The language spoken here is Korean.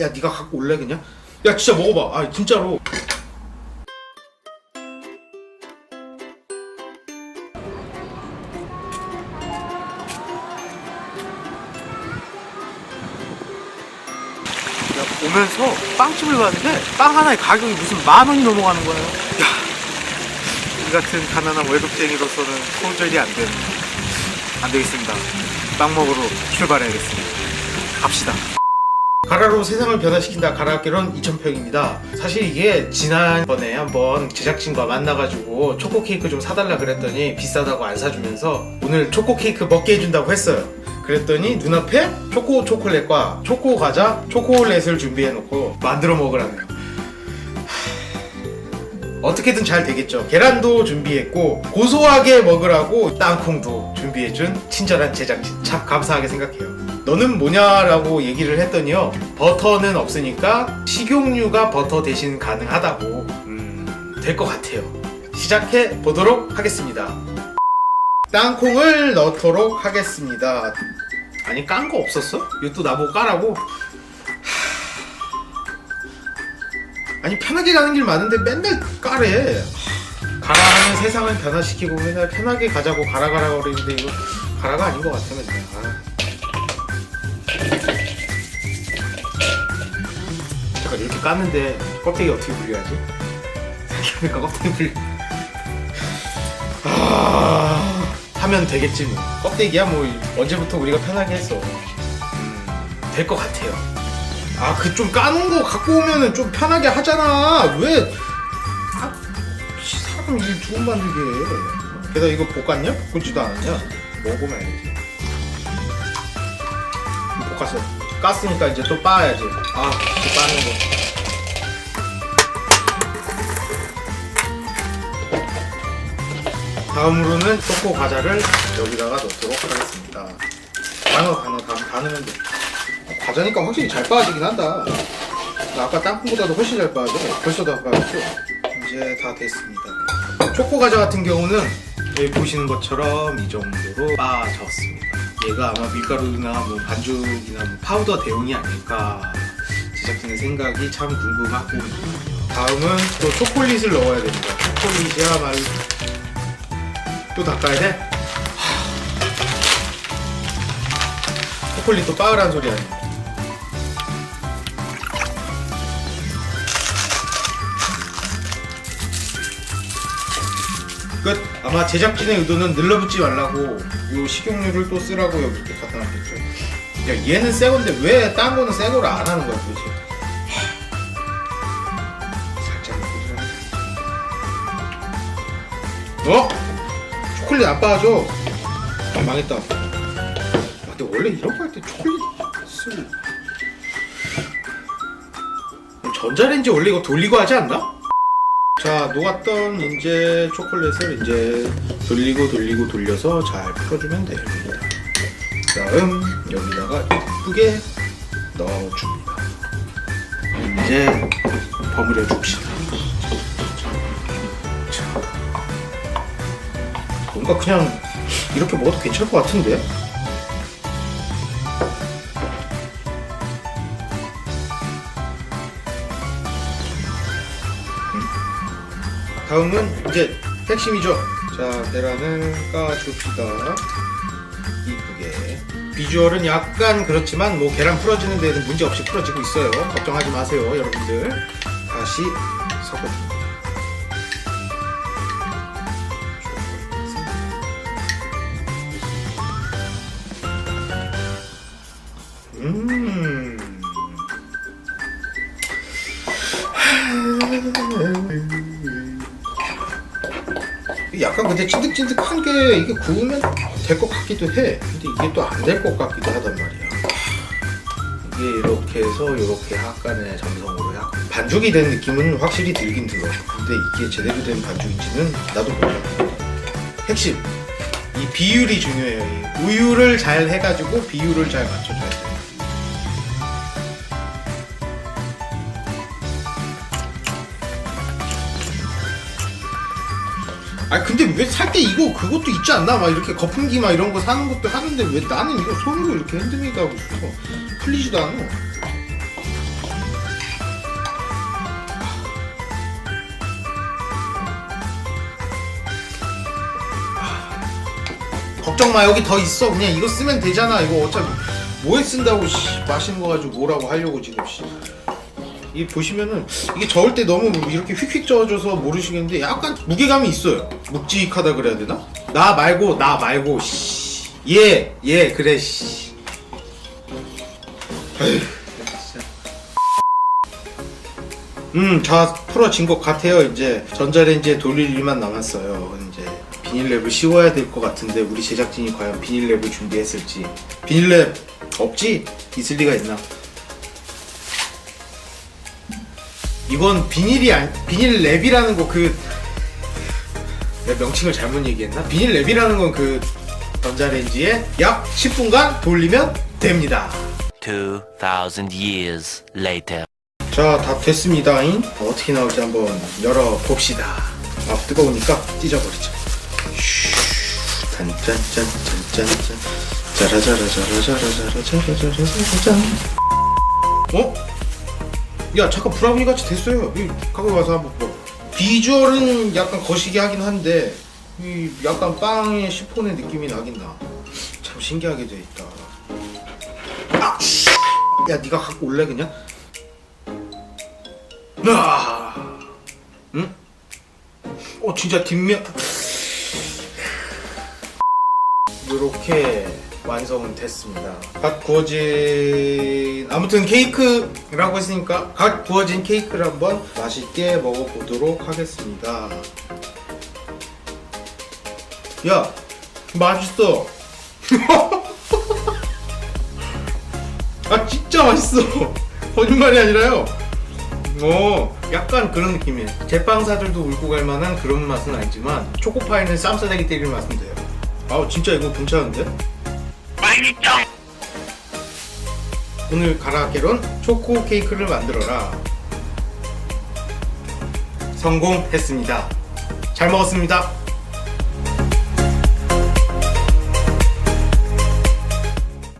야 네가 갖고 올래 그냥? 야 진짜 먹어봐 아 진짜로 야, 오면서 빵집을 갔는데 빵 하나의 가격이 무슨 만 원이 넘어가는 거예요. 야, 이 같은 가난한 월급쟁이로서는 손절이 안 되는 안 되겠습니다. 빵 먹으러 출발해야겠습니다. 갑시다. 가라로 세상을 변화시킨다 가라학개론 2000평입니다. 사실 이게 지난번에 한번 제작진과 만나가지고 초코 케이크 좀 사달라 그랬더니 비싸다고 안 사주면서 오늘 초코 케이크 먹게 해준다고 했어요. 그랬더니 눈앞에 초코 초콜릿과 초코 과자, 초콜릿을 준비해놓고 만들어 먹으라네요. 하, 어떻게든 잘 되겠죠. 계란도 준비했고 고소하게 먹으라고 땅콩도 준비해준 친절한 제작진 참 감사하게 생각해요. 너는 뭐냐라고 얘기를 했더니요 버터는 없으니까 식용유가 버터 대신 가능하다고 음, 될 것 같아요. 시작해 보도록 하겠습니다. 땅콩을 넣도록 하겠습니다. 아니 깐 거 없었어? 이거 또 나보고 까라고? 하... 아니 편하게 가는 길 많은데 맨날 까래. 하, 가라 하는 세상을 변화시키고 맨날 편하게 가자고 가라 가라 그러는데 이거 가라가 아닌 것 같아 맨날. 아. 깠는데 껍데기 어떻게 분리하지? 생각해보니까 껍데기 분리. 아... 하면 되겠지 뭐. 껍데기야 뭐 언제부터 우리가 편하게 했어. 음, 될것 같아요. 아 그 좀 까놓은 거 갖고 오면은 좀 편하게 하잖아. 왜? 아, 씨, 사람 일 두번 만들게. 해. 게다가 이거 볶았냐? 볶지도 않았냐? 먹어보면 알지. 볶았어. 깠으니까 이제 또 빻아야지. 아, 또 빻는 거. 다음으로는 초코 과자를 여기다가 넣도록 하겠습니다. 반어, 반어, 반, 반으면 돼. 어, 과자니까 확실히 잘 빠지긴 한다. 나 아까 땅콩보다도 훨씬 잘 빠져. 벌써 다 빠졌어. 이제 다 됐습니다. 초코 과자 같은 경우는 여기 보시는 것처럼 이 정도로 빠졌습니다. 얘가 아마 밀가루나 뭐 반죽이나 뭐 파우더 대용이 아닐까 제작진의 생각이 참 궁금하고 다음은 또 초콜릿을 넣어야 됩니다. 초콜릿이야말로 또 닦아야 돼? 하... 초콜릿도 빠으란 소리 아니야. 끝. 아마 제작진의 의도는 늘러붙지 말라고 요 식용유를 또 쓰라고 여기 이렇게 갖다 놨겠죠. 야 얘는 새 건데 왜 딴 거는 새 거를 안 하는 거야 도대체? 하... 살짝 넣고 어? 초콜릿 안 빠져. 아, 망했다. 아, 근데 원래 이런 거 할 때 초콜릿을 전자레인지 원래 이거 돌리고 하지 않나? 자 녹았던 이제 초콜릿을 이제 돌리고 돌리고 돌려서 잘 풀어주면 됩니다. 다음 여기다가 예쁘게 넣어줍니다. 이제 버무려 줍시다. 뭔가 그냥 이렇게 먹어도 괜찮을 것 같은데? 다음은 이제 핵심이죠. 자, 계란을 까줍시다. 이쁘게. 비주얼은 약간 그렇지만 뭐 계란 풀어지는 데는 문제 없이 풀어지고 있어요. 걱정하지 마세요, 여러분들. 다시 섞어 음. 약간 근데 찐득찐득한 게 이게 구우면 될 것 같기도 해. 근데 이게 또 안 될 것 같기도 하단 말이야. 이게 이렇게 해서 이렇게 약간의 점성으로 약간 반죽이 된 느낌은 확실히 들긴 들어. 근데 이게 제대로 된 반죽인지는 나도 몰라. 핵심 이 비율이 중요해요. 이 우유를 잘 해가지고 비율을 잘 맞춰줘야 돼. 아 근데 왜 살 때 이거 그것도 있지 않나? 막 이렇게 거품기 막 이런 거 사는 것도 하는데 왜 나는 이거 손으로 이렇게 핸드메이드 하고 싶어? 풀리지도 않아. 걱정 마 여기 더 있어. 그냥 이거 쓰면 되잖아. 이거 어차피 뭐에 쓴다고 씨. 마시는 거 가지고 뭐라고 하려고 지금 씨. 이게 보시면은 이게 저을 때 너무 이렇게 휙휙 저어져서 모르시겠는데 약간 무게감이 있어요. 묵직하다 그래야 되나? 나 말고 나 말고 씨. 얘, 얘 그래 씨. 음, 다 풀어진 것 같아요. 이제 전자레인지에 돌릴 일만 남았어요. 이제 비닐랩을 씌워야 될 것 같은데 우리 제작진이 과연 비닐랩을 준비했을지. 비닐랩 없지? 있을 리가 있나? 이건 비닐이 아니 비닐랩이라는 거그 내가 명칭을 잘못 얘기했나? 비닐랩이라는 건 그 전자레인지에 약 10분간 돌리면 됩니다. 2,000 years later. 자, 다 됐습니다. 잉? 어떻게 나올지 한번 열어봅시다. 아, 뜨거우니까 찢어버리자. 슈, 짠짠짠짠짠짠. 짜라짜라짜라짜라짜라짜라짜라짠. 어? 야, 잠깐 브라우니 같이 됐어요. 이 가까이 와서 한번 봐. 비주얼은 약간 거시기 하긴 한데, 이 약간 빵의 시폰의 느낌이 나긴 나. 참 신기하게 돼 있다. 아, 씨. 야, 네가 갖고 올래 그냥? 아, 응? 어 진짜 뒷면 이렇게 완성은 됐습니다. 갓 구워진 아무튼 케이크라고 했으니까 갓 구워진 케이크를 한번 맛있게 먹어보도록 하겠습니다. 야 맛있어. 아 진짜 맛있어. 거짓말이 아니라요. 어, 약간 그런 느낌이에요. 제빵사들도 울고 갈 만한 그런 맛은 아니지만 초코파이는 쌈싸대기 때리는 맛은 돼요. 아우 진짜 이거 괜찮은데? 오늘 가라게론 초코 케이크를 만들어라. 성공했습니다. 잘 먹었습니다.